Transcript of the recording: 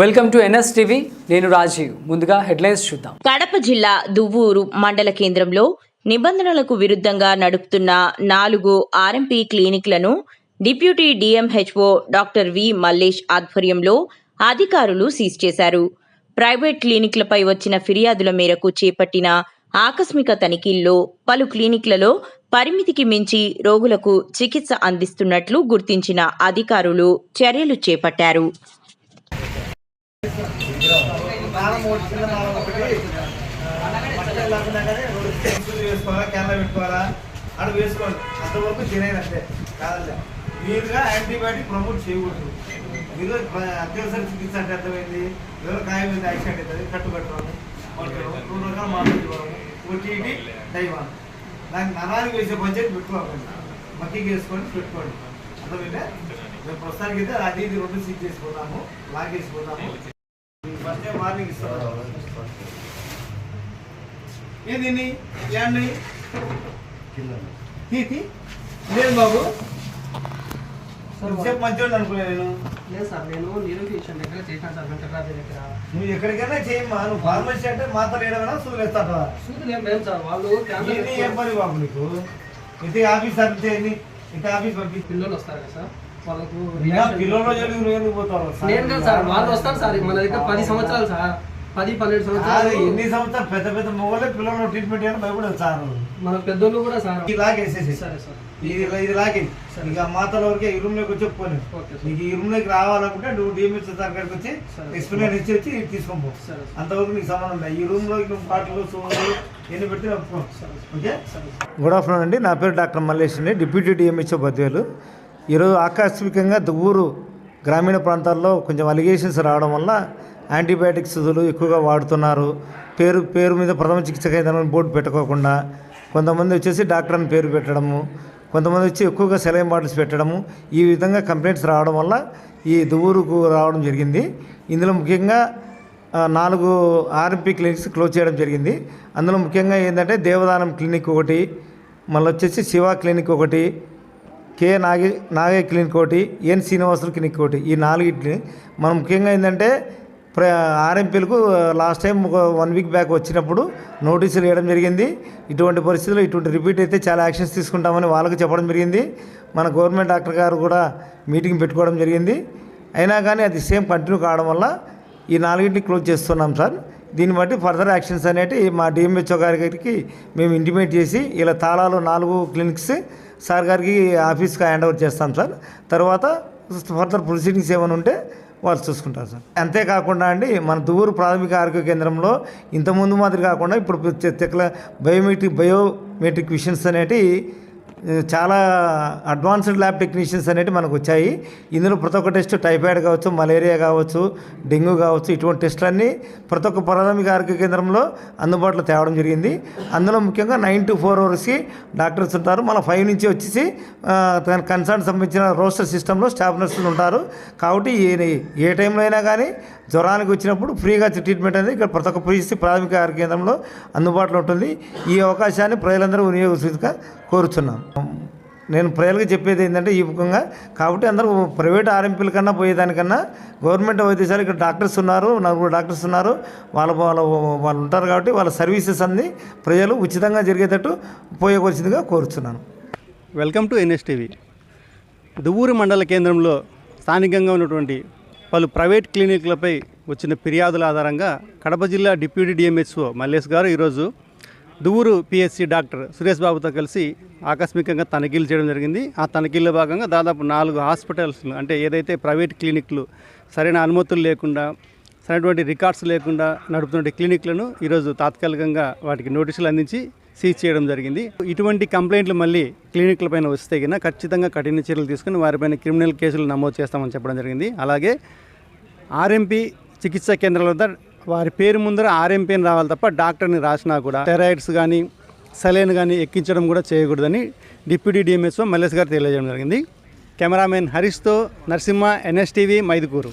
Welcome to NS TV. నేను రాజీవ్. ముందుగా headlines చూద్దాం. కడప జిల్లా దువ్వూరు మండల కేంద్రంలో నిబంధనలకు విరుద్ధంగా నడుపుతున్న నాలుగు RMP క్లినిక్లను deputy DMHO doctor V Mallesh ఆధ్వర్యంలో అధికారులు సీజ్ చేశారు. ప్రైవేట్ క్లినిక్లపై వచ్చిన ఫిర్యాదుల మేరకు చేపట్టిన ఆకస్మిక తనిఖీల్లో పలు క్లినిక్లలో పరిమితికి మించి రోగులకు చికిత్స అందిస్తున్నట్లు గుర్తించిన అధికారులు చర్యలు చేపట్టారు. నాలుగు మూడు చిన్న నాలుగు ఒకటి. బట్టలు లేకుండా కానీ వేసుకోవాలా కెమెరా పెట్టుకోవాలా? అక్కడ వేసుకోండి. అంతవరకు తినేది అంతే. కాదలే మీరుగా యాంటీబయాటిక్ ప్రమోట్ చేయకూడదు. మీరు అత్యవసర చికిత్స అంటే అర్థమైంది. ఎవరు గాయం మీద యాక్సిడెంట్ అవుతుంది కట్టు కట్టడం రెండు రకాల మాటలు ఓటీటీ దైవాన్ దానికి నరానికి వేసే బడ్జెట్ పెట్టుకోకండి మక్కికి వేసుకొని పెట్టుకోండి. అర్థమైందే? మేము ప్రస్తుతానికి అయితే అది ఇది రెండు సీట్ చేసుకున్నాము లాగేసుకున్నాము ఫస్ట్ మార్నింగ్ ఇస్తాను ఏది ఏండి తీతి లేదు బాబు. సేపు మంచిగా అనుకున్నా నేను. లేదు సార్ నేను నిరూపించాను దగ్గర చేశాను సార్ వెంకటరాజు దగ్గర. నువ్వు ఎక్కడికైనా చేయమ్మా. నువ్వు ఫార్మసీ అంటే మాత్రం ఏడవనా? సూదులు ఏం లేదు సార్ వాళ్ళు క్యాన్సర్ ఇది ఏం పని బాబు నీకు? ఇది ఆఫీస్ అంటే ఇంత ఆఫీస్ పంపి పిల్లలు వస్తారు కదా సార్. వాళ్ళకు పిల్లల్లో జరిగి నువ్వు ఎందుకు పోతావు నేను కదా సార్ వాళ్ళు వస్తారు సార్ మన దగ్గర పది సంవత్సరాలు సార్. పది పన్నెండు సంవత్సరాలు ఎన్ని సంవత్సరాలు పెద్ద పెద్ద మొగలే పిల్లలు ట్రీట్మెంట్ చేయడం భయపడదు సార్. మన పెద్దోళ్ళు కూడా సార్. ఇది లాగేసేసి సరే సార్. ఇది ఇక మాతల వరకే ఈ రూమ్లోకి వచ్చి సార్. నీకు ఈ రూమ్లోకి రావాలనుకుంటే నువ్వు డిఎంఎస్ దగ్గరికి వచ్చి సరే. ఎక్స్ప్లెయిన్ ఇచ్చి వచ్చి తీసుకొని పో. సరే సార్. అంతవరకు నీకు సంబంధం లేదు. ఈ రూమ్లోకి నువ్వు పాటలు సోలు ఎన్ని పెట్టి సరే ఓకే? సరే సార్. గుడ్ ఆఫ్టర్నూన్ అండి. నా పేరు డాక్టర్ మల్లేష్ అండి. డిప్యూటీ డిఎంహెచ్ఓ బద్వేలు ఈరోజు ఆకస్మికంగా ఊరు గ్రామీణ ప్రాంతాల్లో కొంచెం అలిగేషన్స్ రావడం వల్ల యాంటీబయాటిక్స్ ఎక్కువగా వాడుతున్నారు. పేరు పేరు మీద ప్రథమ చికిత్స కేంద్రం బోర్డు పెట్టుకోకుండా కొంతమంది వచ్చేసి డాక్టర్ అని పేరు పెట్టడము కొంతమంది వచ్చి ఎక్కువగా సెలైన్ బాటిల్స్ పెట్టడము ఈ విధంగా కంప్లైంట్స్ రావడం వల్ల ఈ దువ్వూరుకు రావడం జరిగింది. ఇందులో ముఖ్యంగా నాలుగు ఆర్ఎంపీ క్లినిక్స్ క్లోజ్ చేయడం జరిగింది. అందులో ముఖ్యంగా ఏంటంటే దేవదానం క్లినిక్ ఒకటి మళ్ళీ వచ్చేసి శివ క్లినిక్ ఒకటి కే నాగే నాగే క్లినిక్ ఒకటి ఎన్ శ్రీనివాసులు క్లినిక్ ఒకటి ఈ నాలుగిటిని మనం ముఖ్యంగా ఏంటంటే ప్ర ఆర్ఎంపీలకు లాస్ట్ టైం ఒక వన్ వీక్ బ్యాక్ వచ్చినప్పుడు నోటీసులు వేయడం జరిగింది. ఇటువంటి పరిస్థితుల్లో ఇటువంటి రిపీట్ అయితే చాలా యాక్షన్స్ తీసుకుంటామని వాళ్ళకి చెప్పడం జరిగింది. మన గవర్నమెంట్ డాక్టర్ గారు కూడా మీటింగ్ పెట్టుకోవడం జరిగింది. అయినా కానీ అది సేమ్ కంటిన్యూ కావడం వల్ల ఈ నాలుగింటిని క్లోజ్ చేస్తున్నాం సార్. దీన్ని బట్టి ఫర్దర్ యాక్షన్స్ అనేటివి మా డిఎంహెచ్ఓ గారికి మేము ఇంటిమేట్ చేసి ఇలా తాళాలు నాలుగు క్లినిక్స్ సార్ గారికి ఆఫీస్కి హ్యాండ్ ఓవర్ చేస్తాం సార్. తర్వాత ఫర్దర్ ప్రొసీడింగ్స్ ఏమైనా ఉంటే వాళ్ళు చూసుకుంటారు సార్. అంతేకాకుండా అండి మన దువ్వూరు ప్రాథమిక ఆరోగ్య కేంద్రంలో ఇంతకుముందు మాదిరి కాకుండా ఇప్పుడు తెక్కల బయోమెట్రిక్ బయోమెట్రిక్ మిషన్స్ అనేటివి చాలా అడ్వాన్స్డ్ ల్యాబ్ టెక్నీషియన్స్ అనేవి మనకు వచ్చాయి ఇందులో ప్రతి ఒక్క టెస్ట్ టైఫాయిడ్ కావచ్చు మలేరియా కావచ్చు డెంగ్యూ కావచ్చు ఇటువంటి టెస్టులన్నీ ప్రతి ఒక్క ప్రాథమిక ఆరోగ్య కేంద్రంలో అందుబాటులో తేవడం జరిగింది. అందులో ముఖ్యంగా నైన్ టు ఫోర్ అవర్స్కి డాక్టర్స్ ఉంటారు. మన ఫైవ్ నుంచి వచ్చేసి కన్సర్న్ సంబంధించిన రోస్టర్ సిస్టంలో స్టాఫ్ నర్సులు ఉంటారు. కాబట్టి ఏ- ఏ టైంలో అయినా కానీ జ్వరానికి వచ్చినప్పుడు ఫ్రీగా ట్రీట్మెంట్ అనేది ఇక్కడ ప్రతి ఒక్క పరిస్థితి ప్రాథమిక ఆరోగ్య కేంద్రంలో అందుబాటులో ఉంటుంది. ఈ అవకాశాన్ని ప్రజలందరూ వినియోగించుగా కోరుతున్నాం. నేను ప్రజలకు చెప్పేది ఏంటంటే ఈ ముఖంగా కాబట్టి అందరూ ప్రైవేట్ ఆర్ఎంపీల కన్నా పోయేదానికన్నా గవర్నమెంట్ వైద్యశాల ఇక్కడ డాక్టర్స్ ఉన్నారు నలుగురు డాక్టర్స్ ఉన్నారు. వాళ్ళ వాళ్ళ వాళ్ళు ఉంటారు కాబట్టి వాళ్ళ సర్వీసెస్ అన్నీ ప్రజలు ఉచితంగా జరిగేటట్టు ఉపయోగవలసిందిగా కోరుచున్నాను. వెల్కమ్ టు ఎన్ఎస్టీవీ దువ్వూరు మండల కేంద్రంలో స్థానికంగా ఉన్నటువంటి పలు ప్రైవేట్ క్లినిక్లపై వచ్చిన ఫిర్యాదుల ఆధారంగా కడప జిల్లా డిప్యూటీ డిఎంహెచ్ఓ మల్లేష్ గారు ఈరోజు దువ్వూరు పిఎస్సీ డాక్టర్ సురేష్ బాబుతో కలిసి ఆకస్మికంగా తనిఖీలు చేయడం జరిగింది. ఆ తనిఖీల్లో భాగంగా దాదాపు నాలుగు హాస్పిటల్స్ అంటే ఏదైతే ప్రైవేట్ క్లినిక్లు సరైన అనుమతులు లేకుండా సరైనటువంటి రికార్డ్స్ లేకుండా నడుపుతున్న క్లినిక్లను ఈరోజు తాత్కాలికంగా వాటికి నోటీసులు అందించి సీజ్ చేయడం జరిగింది. ఇటువంటి కంప్లైంట్లు మళ్ళీ క్లినిక్ల పైన వస్తే కన్నా ఖచ్చితంగా కఠిన చర్యలు తీసుకుని వారిపైన క్రిమినల్ కేసులు నమోదు చేస్తామని చెప్పడం జరిగింది. అలాగే ఆర్ఎంపీ చికిత్సా కేంద్రాల వద్ద వారి పేరు ముందర ఆర్ఎంపీని రావాలి తప్ప డాక్టర్ని రాసినా కూడా థెరాయిడ్స్ కానీ సలైన్ కానీ ఎక్కించడం కూడా చేయకూడదని డిప్యూటీ డిఎంఎస్ఓ మల్లేష్ గారు తెలియజేయడం జరిగింది. కెమెరామెన్ హరీష్తో నరసింహ ఎన్ఎస్టీవీ మైదుకూరు.